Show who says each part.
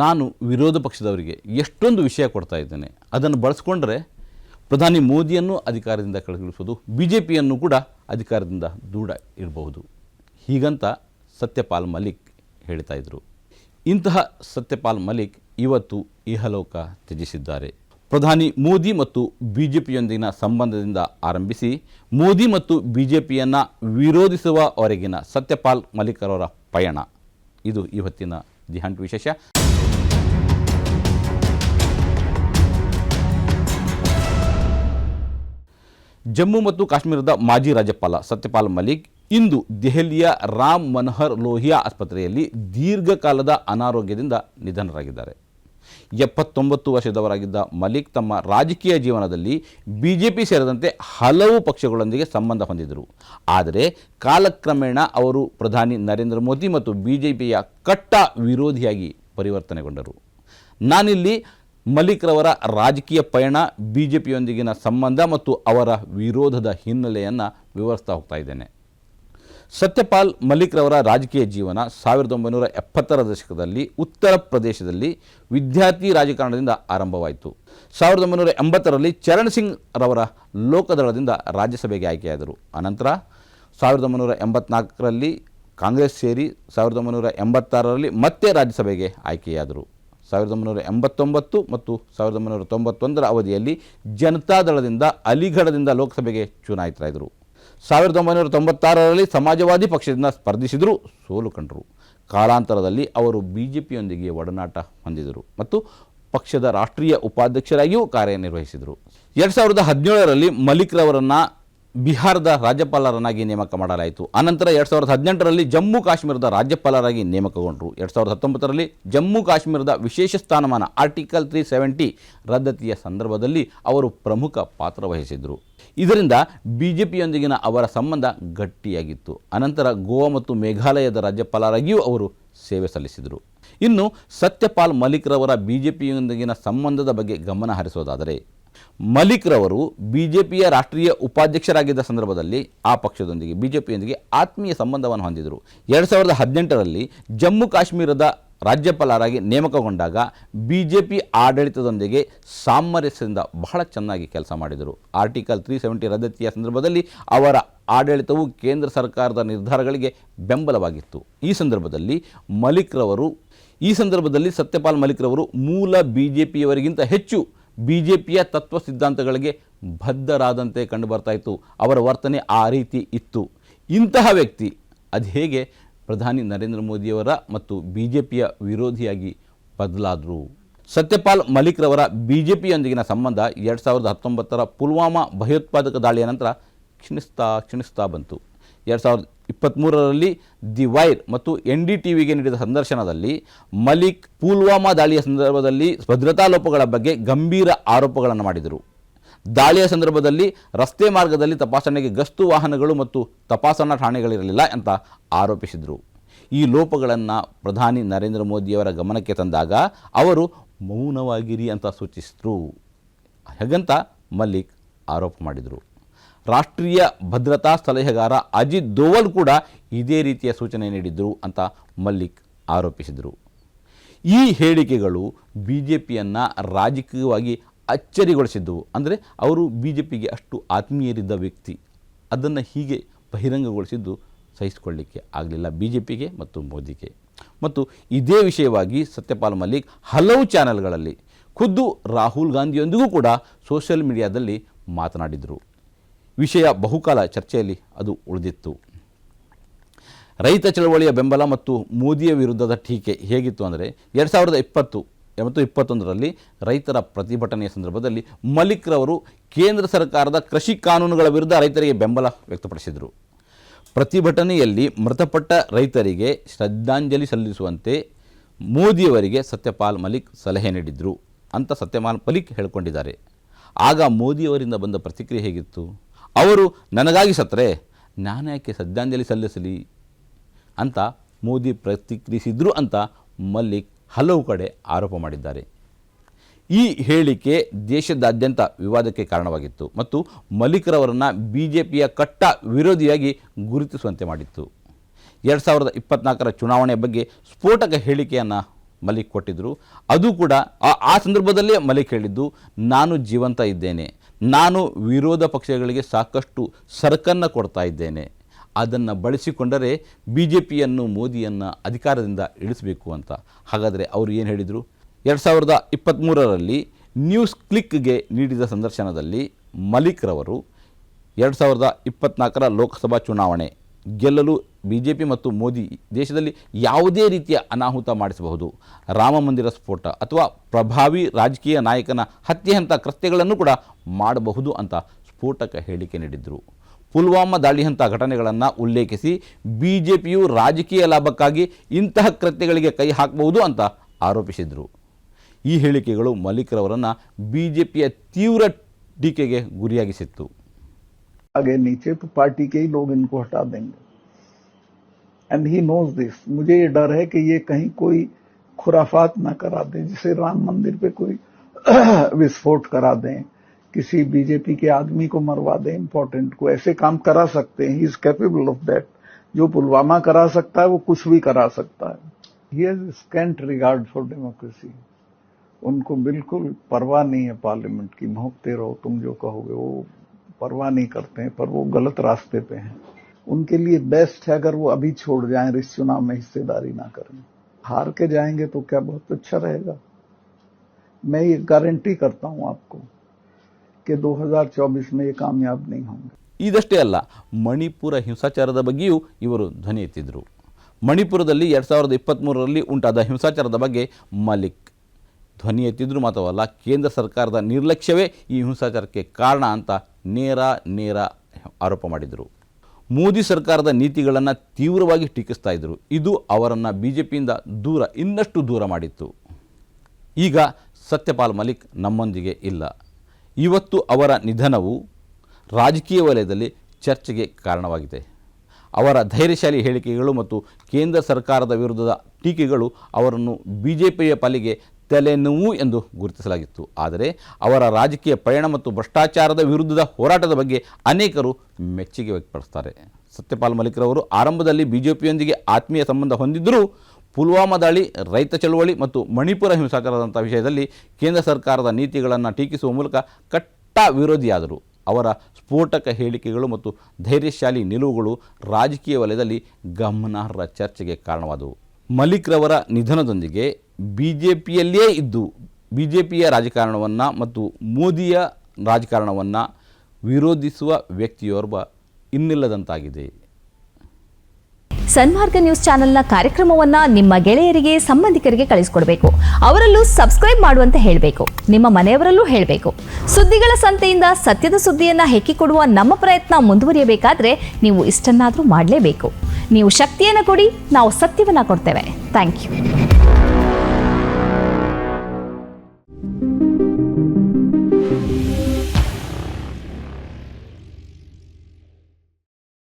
Speaker 1: ನಾನು ವಿರೋಧ ಪಕ್ಷದವರಿಗೆ ಎಷ್ಟೊಂದು ವಿಷಯ ಕೊಡ್ತಾ ಇದ್ದೇನೆ, ಅದನ್ನು ಬಳಸ್ಕೊಂಡ್ರೆ ಪ್ರಧಾನಿ ಮೋದಿಯನ್ನು ಅಧಿಕಾರದಿಂದ ಕೆಳಗಿಳಿಸೋದು ಬಿ ಜೆ ಪಿಯನ್ನು ಕೂಡ ಅಧಿಕಾರದಿಂದ ದೂರ ಇರಬಹುದು. ಹೀಗಂತ ಸತ್ಯಪಾಲ್ ಮಲಿಕ್ ಹೇಳ್ತಾ ಇದ್ದರು ಇಂತಹ ಸತ್ಯಪಾಲ್ ಮಲಿಕ್ ಇವತ್ತು ಇಹಲೋಕ ತ್ಯಜಿಸಿದ್ದಾರೆ. ಪ್ರಧಾನಿ ಮೋದಿ ಮತ್ತು ಬಿ ಜೆ ಪಿಯೊಂದಿಗಿನ ಸಂಬಂಧದಿಂದ ಆರಂಭಿಸಿ, ಮೋದಿ ಮತ್ತು ಬಿ ಜೆ ಪಿಯನ್ನು ವಿರೋಧಿಸುವವರೆಗಿನ ಸತ್ಯಪಾಲ್ ಮಲಿಕ್ ಅವರ ಪಯಣ. ಇದು ಇವತ್ತಿನ ದಿ ವಿಶೇಷ. ಜಮ್ಮು ಮತ್ತು ಕಾಶ್ಮೀರದ ಮಾಜಿ ರಾಜ್ಯಪಾಲ ಸತ್ಯಪಾಲ್ ಮಲಿಕ್ ಇಂದು ದೆಹಲಿಯ ರಾಮ್ ಮನೋಹರ್ ಲೋಹಿಯಾ ಆಸ್ಪತ್ರೆಯಲ್ಲಿ ದೀರ್ಘಕಾಲದ ಅನಾರೋಗ್ಯದಿಂದ ನಿಧನರಾಗಿದ್ದಾರೆ. ಎಪ್ಪತ್ತೊಂಬತ್ತು ವರ್ಷದವರಾಗಿದ್ದ ಮಲಿಕ್ ತಮ್ಮ ರಾಜಕೀಯ ಜೀವನದಲ್ಲಿ ಬಿ ಜೆ ಪಿ ಸೇರಿದಂತೆ ಹಲವು ಪಕ್ಷಗಳೊಂದಿಗೆ ಸಂಬಂಧ ಹೊಂದಿದರು ಆದರೆ ಕಾಲಕ್ರಮೇಣ ಅವರು ಪ್ರಧಾನಿ ನರೇಂದ್ರ ಮೋದಿ ಮತ್ತು ಬಿ ಜೆ ಪಿಯ ಕಟ್ಟ ವಿರೋಧಿಯಾಗಿ ಪರಿವರ್ತನೆಗೊಂಡರು. ನಾನಿಲ್ಲಿ ಮಲಿಕ್ರವರ ರಾಜಕೀಯ ಪಯಣ ಬಿ ಜೆ ಪಿಯೊಂದಿಗಿನ ಸಂಬಂಧ ಮತ್ತು ಅವರ ವಿರೋಧದ ಹಿನ್ನೆಲೆಯನ್ನು ವಿವರಿಸ್ತಾ ಹೋಗ್ತಾ ಇದ್ದೇನೆ. ಸತ್ಯಪಾಲ್ ಮಲಿಕ್ರವರ ರಾಜಕೀಯ ಜೀವನ ಸಾವಿರದ ಒಂಬೈನೂರ ಎಪ್ಪತ್ತರ ದಶಕದಲ್ಲಿ ಉತ್ತರ ಪ್ರದೇಶದಲ್ಲಿ ವಿದ್ಯಾರ್ಥಿ ರಾಜಕಾರಣದಿಂದ ಆರಂಭವಾಯಿತು. ಸಾವಿರದ ಒಂಬೈನೂರ ಎಂಬತ್ತರಲ್ಲಿ ಚರಣ್ ಸಿಂಗ್ ರವರ ಲೋಕದಳದಿಂದ ರಾಜ್ಯಸಭೆಗೆ ಆಯ್ಕೆಯಾದರು. ಅನಂತರ ಸಾವಿರದ ಒಂಬೈನೂರ ಎಂಬತ್ನಾಲ್ಕರಲ್ಲಿ ಕಾಂಗ್ರೆಸ್ ಸೇರಿ ಸಾವಿರದ ಒಂಬೈನೂರ ಎಂಬತ್ತಾರರಲ್ಲಿ ಮತ್ತೆ ರಾಜ್ಯಸಭೆಗೆ ಆಯ್ಕೆಯಾದರು. ಸಾವಿರದ ಒಂಬೈನೂರ ಎಂಬತ್ತೊಂಬತ್ತು ಮತ್ತು ಸಾವಿರದ ಒಂಬೈನೂರ ತೊಂಬತ್ತೊಂದರ ಅವಧಿಯಲ್ಲಿ ಜನತಾದಳದಿಂದ ಅಲಿಗಢದಿಂದ ಲೋಕಸಭೆಗೆ ಚುನಾಯಿತರಾದರು. ಸಾವಿರದ ಒಂಬೈನೂರ ತೊಂಬತ್ತಾರರಲ್ಲಿ ಸಮಾಜವಾದಿ ಪಕ್ಷದಿಂದ ಸ್ಪರ್ಧಿಸಿದರೂ ಸೋಲು ಕಂಡರು. ಕಾಲಾಂತರದಲ್ಲಿ ಅವರು ಬಿ ಜೆ ಪಿಯೊಂದಿಗೆ ಒಡನಾಟ ಹೊಂದಿದರು ಮತ್ತು ಪಕ್ಷದ ರಾಷ್ಟ್ರೀಯ ಉಪಾಧ್ಯಕ್ಷರಾಗಿಯೂ ಕಾರ್ಯನಿರ್ವಹಿಸಿದರು. ಎರಡು ಸಾವಿರದ ಹದಿನೇಳರಲ್ಲಿ ಮಲಿಕ್ರವರನ್ನು ಬಿಹಾರದ ರಾಜ್ಯಪಾಲರನ್ನಾಗಿ ನೇಮಕ ಮಾಡಲಾಯಿತು. ಅನಂತರ ಎರಡು ಸಾವಿರದ ಹದಿನೆಂಟರಲ್ಲಿ ಜಮ್ಮು ಕಾಶ್ಮೀರದ ರಾಜ್ಯಪಾಲರಾಗಿ ನೇಮಕಗೊಂಡರು. ಎರಡು ಸಾವಿರದ ಹತ್ತೊಂಬತ್ತರಲ್ಲಿ ಜಮ್ಮು ಕಾಶ್ಮೀರದ ವಿಶೇಷ ಸ್ಥಾನಮಾನ ಆರ್ಟಿಕಲ್ ತ್ರೀ ಸೆವೆಂಟಿ ರದ್ದತಿಯ ಸಂದರ್ಭದಲ್ಲಿ ಅವರು ಪ್ರಮುಖ ಪಾತ್ರ ವಹಿಸಿದರು. ಇದರಿಂದ ಬಿ ಜೆ ಪಿಯೊಂದಿಗಿನ ಅವರ ಸಂಬಂಧ ಗಟ್ಟಿಯಾಗಿತ್ತು. ಅನಂತರ ಗೋವಾ ಮತ್ತು ಮೇಘಾಲಯದ ರಾಜ್ಯಪಾಲರಾಗಿಯೂ ಅವರು ಸೇವೆ ಸಲ್ಲಿಸಿದರು. ಇನ್ನು ಸತ್ಯಪಾಲ್ ಮಲಿಕ್ರವರ ಬಿ ಜೆ ಪಿಯೊಂದಿಗಿನ ಸಂಬಂಧದ ಬಗ್ಗೆ ಗಮನ ಹರಿಸೋದಾದರೆ ಮಲಿಕ್ರವರು ಬಿ ಜೆ ಪಿಯ ರಾಷ್ಟ್ರೀಯ ಉಪಾಧ್ಯಕ್ಷರಾಗಿದ್ದ ಸಂದರ್ಭದಲ್ಲಿ ಆ ಪಕ್ಷದೊಂದಿಗೆ ಬಿ ಜೆ ಪಿಯೊಂದಿಗೆ ಆತ್ಮೀಯ ಸಂಬಂಧವನ್ನು ಹೊಂದಿದರು. ಎರಡು ಸಾವಿರದ ಹದಿನೆಂಟರಲ್ಲಿ ಜಮ್ಮು ಕಾಶ್ಮೀರದ ರಾಜ್ಯಪಾಲರಾಗಿ ನೇಮಕಗೊಂಡಾಗ ಬಿ ಜೆ ಪಿ ಆಡಳಿತದೊಂದಿಗೆ ಸಾಮರಸ್ಯದಿಂದ ಬಹಳ ಚೆನ್ನಾಗಿ ಕೆಲಸ ಮಾಡಿದರು. ಆರ್ಟಿಕಲ್ ತ್ರೀ ಸೆವೆಂಟಿ ರದ್ದತಿಯ ಸಂದರ್ಭದಲ್ಲಿ ಅವರ ಆಡಳಿತವು ಕೇಂದ್ರ ಸರ್ಕಾರದ ನಿರ್ಧಾರಗಳಿಗೆ ಬೆಂಬಲವಾಗಿತ್ತು. ಈ ಸಂದರ್ಭದಲ್ಲಿ ಮಲಿಕ್ರವರು, ಈ ಸಂದರ್ಭದಲ್ಲಿ ಸತ್ಯಪಾಲ್ ಮಲಿಕ್ರವರು ಮೂಲ ಬಿ ಜೆ ಪಿಯವರಿಗಿಂತ ಹೆಚ್ಚು ಬಿ ಜೆ ಪಿಯ ತತ್ವ ಸಿದ್ಧಾಂತಗಳಿಗೆ ಬದ್ಧರಾದಂತೆ ಕಂಡುಬರ್ತಾ ಇತ್ತು ಅವರ ವರ್ತನೆ ಆ ರೀತಿ ಇತ್ತು. ಇಂತಹ ವ್ಯಕ್ತಿ, ಅದು ಹೇಗೆ ಪ್ರಧಾನಿ ನರೇಂದ್ರ ಮೋದಿಯವರ ಮತ್ತು ಬಿ ಜೆ ಪಿಯ ವಿರೋಧಿಯಾಗಿ ಬದಲಾದರು? ಸತ್ಯಪಾಲ್ ಮಲಿಕ್ರವರ ಬಿ ಜೆ ಪಿಯೊಂದಿಗಿನ ಸಂಬಂಧ ಎರಡು ಸಾವಿರದ ಹತ್ತೊಂಬತ್ತರ ಪುಲ್ವಾಮಾ ಭಯೋತ್ಪಾದಕ ದಾಳಿಯ ನಂತರ ಕ್ಷೀಣಿಸ್ತಾ ಕ್ಷೀಣಿಸ್ತಾ ಬಂತು. ಎರಡು ಸಾವಿರದ ಇಪ್ಪತ್ತ್ಮೂರರಲ್ಲಿ ದಿ ವೈರ್ ಮತ್ತು ಎನ್ ಡಿ ಟಿ ವಿಗೆ ನೀಡಿದ ಸಂದರ್ಶನದಲ್ಲಿ ಮಲಿಕ್ ಪುಲ್ವಾಮಾ ದಾಳಿಯ ಸಂದರ್ಭದಲ್ಲಿ ಭದ್ರತಾ ಲೋಪಗಳ ಬಗ್ಗೆ ಗಂಭೀರ ಆರೋಪಗಳನ್ನು ಮಾಡಿದರು. ದಾಳಿಯ ಸಂದರ್ಭದಲ್ಲಿ ರಸ್ತೆ ಮಾರ್ಗದಲ್ಲಿ ತಪಾಸಣೆಗೆ ಗಸ್ತು ವಾಹನಗಳು ಮತ್ತು ತಪಾಸಣಾ ಠಾಣೆಗಳಿರಲಿಲ್ಲ ಅಂತ ಆರೋಪಿಸಿದರು. ಈ ಲೋಪಗಳನ್ನು ಪ್ರಧಾನಿ ನರೇಂದ್ರ ಮೋದಿಯವರ ಗಮನಕ್ಕೆ ತಂದಾಗ ಅವರು ಮೌನವಾಗಿರಿ ಅಂತ ಸೂಚಿಸಿದರು. ಹಾಗಂತ ಮಲ್ಲಿಕ್ ಆರೋಪ ಮಾಡಿದರು. ರಾಷ್ಟ್ರೀಯ ಭದ್ರತಾ ಸಲಹೆಗಾರ ಅಜಿತ್ ದೋವಲ್ ಕೂಡ ಇದೇ ರೀತಿಯ ಸೂಚನೆ ನೀಡಿದ್ದರು ಅಂತ ಮಲ್ಲಿಕ್ ಆರೋಪಿಸಿದರು. ಈ ಹೇಳಿಕೆಗಳು ಬಿ ಜೆ ಪಿಯನ್ನು ರಾಜಕೀಯವಾಗಿ ಅಚ್ಚರಿಗೊಳಿಸಿದ್ದವು. ಅಂದರೆ ಅವರು ಬಿ ಜೆ ಪಿಗೆ ಅಷ್ಟು ಆತ್ಮೀಯರಿದ್ದ ವ್ಯಕ್ತಿ. ಅದನ್ನು ಹೀಗೆ ಬಹಿರಂಗಗೊಳಿಸಿದ್ದು ಸಹಿಸಿಕೊಳ್ಳಲಿಕ್ಕೆ ಆಗಲಿಲ್ಲ ಬಿ ಜೆ ಪಿಗೆ ಮತ್ತು ಮೋದಿಗೆ. ಮತ್ತು ಇದೇ ವಿಷಯವಾಗಿ ಸತ್ಯಪಾಲ್ ಮಲ್ಲಿಕ್ ಹಲವು ಚಾನೆಲ್ಗಳಲ್ಲಿ ಖುದ್ದು ರಾಹುಲ್ ಗಾಂಧಿಯೊಂದಿಗೂ ಕೂಡ ಸೋಷಿಯಲ್ ಮೀಡಿಯಾದಲ್ಲಿ ಮಾತನಾಡಿದರು. ವಿಷಯ ಬಹುಕಾಲ ಚರ್ಚೆಯಲ್ಲಿ ಅದು ಉಳಿದಿತ್ತು. ರೈತ ಚಳವಳಿಯ ಬೆಂಬಲ ಮತ್ತು ಮೋದಿಯ ವಿರುದ್ಧದ ಟೀಕೆ ಹೇಗಿತ್ತು ಅಂದರೆ ಎರಡು ಸಾವಿರದ ಇಪ್ಪತ್ತು ಮತ್ತು ಇಪ್ಪತ್ತೊಂದರಲ್ಲಿ ರೈತರ ಪ್ರತಿಭಟನೆಯ ಸಂದರ್ಭದಲ್ಲಿ ಮಲಿಕ್ರವರು ಕೇಂದ್ರ ಸರ್ಕಾರದ ಕೃಷಿ ಕಾನೂನುಗಳ ವಿರುದ್ಧ ರೈತರಿಗೆ ಬೆಂಬಲ ವ್ಯಕ್ತಪಡಿಸಿದರು. ಪ್ರತಿಭಟನೆಯಲ್ಲಿ ಮೃತಪಟ್ಟ ರೈತರಿಗೆ ಶ್ರದ್ಧಾಂಜಲಿ ಸಲ್ಲಿಸುವಂತೆ ಮೋದಿಯವರಿಗೆ ಸತ್ಯಪಾಲ್ ಮಲಿಕ್ ಸಲಹೆ ನೀಡಿದರು ಅಂತ ಸತ್ಯಪಾಲ್ ಮಲಿಕ್ ಹೇಳಿಕೊಂಡಿದ್ದಾರೆ. ಆಗ ಮೋದಿಯವರಿಂದ ಬಂದ ಪ್ರತಿಕ್ರಿಯೆ ಹೇಗಿತ್ತು? ಅವರು ನನಗಾಗಿ ಸತ್ತರೆ, ನಾನು ಯಾಕೆ ಶ್ರದ್ಧಾಂಜಲಿ ಸಲ್ಲಿಸಲಿ ಅಂತ ಮೋದಿ ಪ್ರತಿಕ್ರಿಯಿಸಿದ್ರು ಅಂತ ಮಲ್ಲಿಕ್ ಹಲವು ಕಡೆ ಆರೋಪ ಮಾಡಿದ್ದಾರೆ. ಈ ಹೇಳಿಕೆ ದೇಶದಾದ್ಯಂತ ವಿವಾದಕ್ಕೆ ಕಾರಣವಾಗಿತ್ತು ಮತ್ತು ಮಲ್ಲಿಕ್ರವರನ್ನು ಬಿ ಜೆ ಪಿಯ ಕಟ್ಟ ವಿರೋಧಿಯಾಗಿ ಗುರುತಿಸುವಂತೆ ಮಾಡಿತ್ತು. ಎರಡು ಸಾವಿರದ ಇಪ್ಪತ್ನಾಲ್ಕರ ಚುನಾವಣೆ ಬಗ್ಗೆ ಸ್ಫೋಟಕ ಹೇಳಿಕೆಯನ್ನು ಮಲಿಕ್ ಕೊಟ್ಟಿದ್ದರು ಅದು ಕೂಡ ಆ- ಸಂದರ್ಭದಲ್ಲೇ ಮಲಿಕ್ ಹೇಳಿದ್ದು, ನಾನು ಜೀವಂತ ಇದ್ದೇನೆ. ನಾನು ವಿರೋಧ ಪಕ್ಷಗಳಿಗೆ ಸಾಕಷ್ಟು ಸರಕನ್ನು ಕೊಡ್ತಾ ಇದ್ದೇನೆ. ಅದನ್ನು ಬಳಸಿಕೊಂಡರೆ ಬಿ ಜೆ ಪಿಯನ್ನು ಮೋದಿಯನ್ನು ಅಧಿಕಾರದಿಂದ ಇಳಿಸಬೇಕು ಅಂತ. ಹಾಗಾದರೆ ಅವರು ಏನು ಹೇಳಿದರು? ಎರಡು ಸಾವಿರದ ಇಪ್ಪತ್ತ್ಮೂರರಲ್ಲಿ ನ್ಯೂಸ್ ಕ್ಲಿಕ್ಗೆ ನೀಡಿದ ಸಂದರ್ಶನದಲ್ಲಿ ಮಲಿಕ್ ರವರು ಎರಡು ಸಾವಿರದ ಇಪ್ಪತ್ನಾಲ್ಕರ ಲೋಕಸಭಾ ಚುನಾವಣೆ ಗೆಲ್ಲಲು ಬಿ ಜೆ ಪಿ ಮತ್ತು ಮೋದಿ ದೇಶದಲ್ಲಿ ಯಾವುದೇ ರೀತಿಯ ಅನಾಹುತ ಮಾಡಿಸಬಹುದು. ರಾಮ ಮಂದಿರ ಸ್ಫೋಟ ಅಥವಾ ಪ್ರಭಾವಿ ರಾಜಕೀಯ ನಾಯಕನ ಹತ್ಯೆಯಂಥ ಕೃತ್ಯಗಳನ್ನು ಕೂಡ ಮಾಡಬಹುದು ಅಂತ ಸ್ಫೋಟಕ ಹೇಳಿಕೆ ನೀಡಿದ್ದರು ಪುಲ್ವಾಮಾ ದಾಳಿಯಂಥ ಘಟನೆಗಳನ್ನು ಉಲ್ಲೇಖಿಸಿ ಬಿ ಜೆ ಪಿಯು ರಾಜಕೀಯ ಲಾಭಕ್ಕಾಗಿ ಇಂತಹ ಕೃತ್ಯಗಳಿಗೆ ಕೈ ಹಾಕಬಹುದು ಅಂತ ಆರೋಪಿಸಿದರು. ಈ ಹೇಳಿಕೆಗಳು ಮಲ್ಲಿಕ್ರವರನ್ನು ಬಿ ಜೆ ಪಿಯ ತೀವ್ರ ಟೀಕೆಗೆ ಗುರಿಯಾಗಿಸಿತ್ತು.
Speaker 2: आगे नीचे तो पार्टी के ही लोग इनको हटा देंगे। एंड ही नोज़ दिस मुझे ये डर है कि ये कहीं कोई खुराफात ना करा दें, जैसे राम मंदिर पे कोई विस्फोट करा दें। किसी बीजेपी के आदमी को मरवा दें इम्पोर्टेंट को। ऐसे काम करा सकते हैं। He is capable of that जो पुलवामा करा सकता है, वो कुछ भी करा सकता है। He has scant regard for democracy उनको बिल्कुल परवाह नहीं है पार्लियामेंट की। भोंकते रहो, तुम जो कहोगे, वो परवाह नहीं करते हैं पर वो गलत रास्ते पे हैं उनके लिए बेस्ट है अगर वो अभी छोड़ जाएं और इस चुनाव में हिस्सेदारी ना करें हार के जाएंगे तो क्या बहुत अच्छा रहेगा मैं ये गारंटी करता हूं आपको कि 2024 में ये कामयाब नहीं होंगे
Speaker 1: ಇದಷ್ಟೇ ಅಲ್ಲ ಮಣಿಪುರ ಹಿಂಸಾಚಾರದ ಬಗ್ಗೆಯೂ ಇವರು ಧ್ವನಿ ಎತ್ತಿದ್ರು ಮಣಿಪುರದಲ್ಲಿ ಎರಡು ಸಾವಿರದ ಇಪ್ಪತ್ತ್ಮೂರರಲ್ಲಿ ಉಂಟಾದ ಹಿಂಸಾಚಾರದ ಬಗ್ಗೆ ಮಲಿಕ್ ಧ್ವನಿ ಎತ್ತಿದ್ರು ಮಾತ್ರವಲ್ಲ ಕೇಂದ್ರ ಸರ್ಕಾರದ ನಿರ್ಲಕ್ಷ್ಯವೇ ಈ ಹಿಂಸಾಚಾರಕ್ಕೆ ಕಾರಣ ಅಂತ ನೇರ ನೇರ ಆರೋಪ ಮಾಡಿದರು. ಮೋದಿ ಸರ್ಕಾರದ ನೀತಿಗಳನ್ನು ತೀವ್ರವಾಗಿ ಟೀಕಿಸ್ತಾ ಇದ್ದರು ಇದು ಅವರನ್ನು ಬಿ ಜೆ ಪಿಯಿಂದ ದೂರ, ಇನ್ನಷ್ಟು ದೂರ ಮಾಡಿತ್ತು. ಈಗ ಸತ್ಯಪಾಲ್ ಮಲಿಕ್ ನಮ್ಮೊಂದಿಗೆ ಇಲ್ಲ. ಇವತ್ತು ಅವರ ನಿಧನವು ರಾಜಕೀಯ ವಲಯದಲ್ಲಿ ಚರ್ಚೆಗೆ ಕಾರಣವಾಗಿದೆ. ಅವರ ಧೈರ್ಯಶಾಲಿ ಹೇಳಿಕೆಗಳು ಮತ್ತು ಕೇಂದ್ರ ಸರ್ಕಾರದ ವಿರುದ್ಧದ ಟೀಕೆಗಳು ಅವರನ್ನು ಬಿ ಜೆ ಪಿಯ ಪಾಲಿಗೆ ತಲೆನೋವು ಎಂದು ಗುರುತಿಸಲಾಗಿತ್ತು. ಆದರೆ ಅವರ ರಾಜಕೀಯ ಪಯಣ ಮತ್ತು ಭ್ರಷ್ಟಾಚಾರದ ವಿರುದ್ಧದ ಹೋರಾಟದ ಬಗ್ಗೆ ಅನೇಕರು ಮೆಚ್ಚುಗೆ ವ್ಯಕ್ತಪಡಿಸ್ತಾರೆ ಸತ್ಯಪಾಲ್ ಮಲಿಕ್ರವರು ಆರಂಭದಲ್ಲಿ ಬಿ ಜೆ ಪಿಯೊಂದಿಗೆ ಆತ್ಮೀಯ ಸಂಬಂಧ ಹೊಂದಿದ್ದರೂ ಪುಲ್ವಾಮಾ ದಾಳಿ, ರೈತ ಚಳುವಳಿ ಮತ್ತು ಮಣಿಪುರ ಹಿಂಸಾಚಾರದಂಥ ವಿಷಯದಲ್ಲಿ ಕೇಂದ್ರ ಸರ್ಕಾರದ ನೀತಿಗಳನ್ನು ಟೀಕಿಸುವ ಮೂಲಕ ಕಟ್ಟ ವಿರೋಧಿಯಾದರು ಅವರ ಸ್ಫೋಟಕ ಹೇಳಿಕೆಗಳು ಮತ್ತು ಧೈರ್ಯಶಾಲಿ ನಿಲುವುಗಳು ರಾಜಕೀಯ ವಲಯದಲ್ಲಿ ಗಮನಾರ್ಹ ಚರ್ಚೆಗೆ ಕಾರಣವಾದವು. ಮಲಿಕ್ರವರ ನಿಧನದೊಂದಿಗೆ ಬಿ ಜೆ ಪಿಯಲ್ಲೇ ಇದ್ದು ಬಿ ಜೆ ಪಿಯ ರಾಜಕಾರಣವನ್ನು ಮತ್ತು ಮೋದಿಯ ರಾಜಕಾರಣವನ್ನು ವಿರೋಧಿಸುವ ವ್ಯಕ್ತಿಯೋರ್ವ ಇನ್ನಿಲ್ಲದಂತಾಗಿದೆ.
Speaker 3: ಸನ್ಮಾರ್ಗ ನ್ಯೂಸ್ ಚಾನೆಲ್ನ ಕಾರ್ಯಕ್ರಮವನ್ನು ನಿಮ್ಮ ಗೆಳೆಯರಿಗೆ, ಸಂಬಂಧಿಕರಿಗೆ ಕಳಿಸಿಕೊಡಬೇಕು. ಅವರಲ್ಲೂ ಸಬ್ಸ್ಕ್ರೈಬ್ ಮಾಡುವಂತೆ ಹೇಳಬೇಕು. ನಿಮ್ಮ ಮನೆಯವರಲ್ಲೂ ಹೇಳಬೇಕು. ಸುದ್ದಿಗಳ ಸಂತೆಯಿಂದ ಸತ್ಯದ ಸುದ್ದಿಯನ್ನು ಹೆಕ್ಕಿಕೊಡುವ ನಮ್ಮ ಪ್ರಯತ್ನ ಮುಂದುವರಿಯಬೇಕಾದ್ರೆ ನೀವು ಇಷ್ಟನ್ನಾದರೂ ಮಾಡಲೇಬೇಕು. ನೀವು ಶಕ್ತಿಯನ್ನು ಕೊಡಿ, ನಾವು ಸತ್ಯವನ್ನು ಕೊಡ್ತೇವೆ. Thank you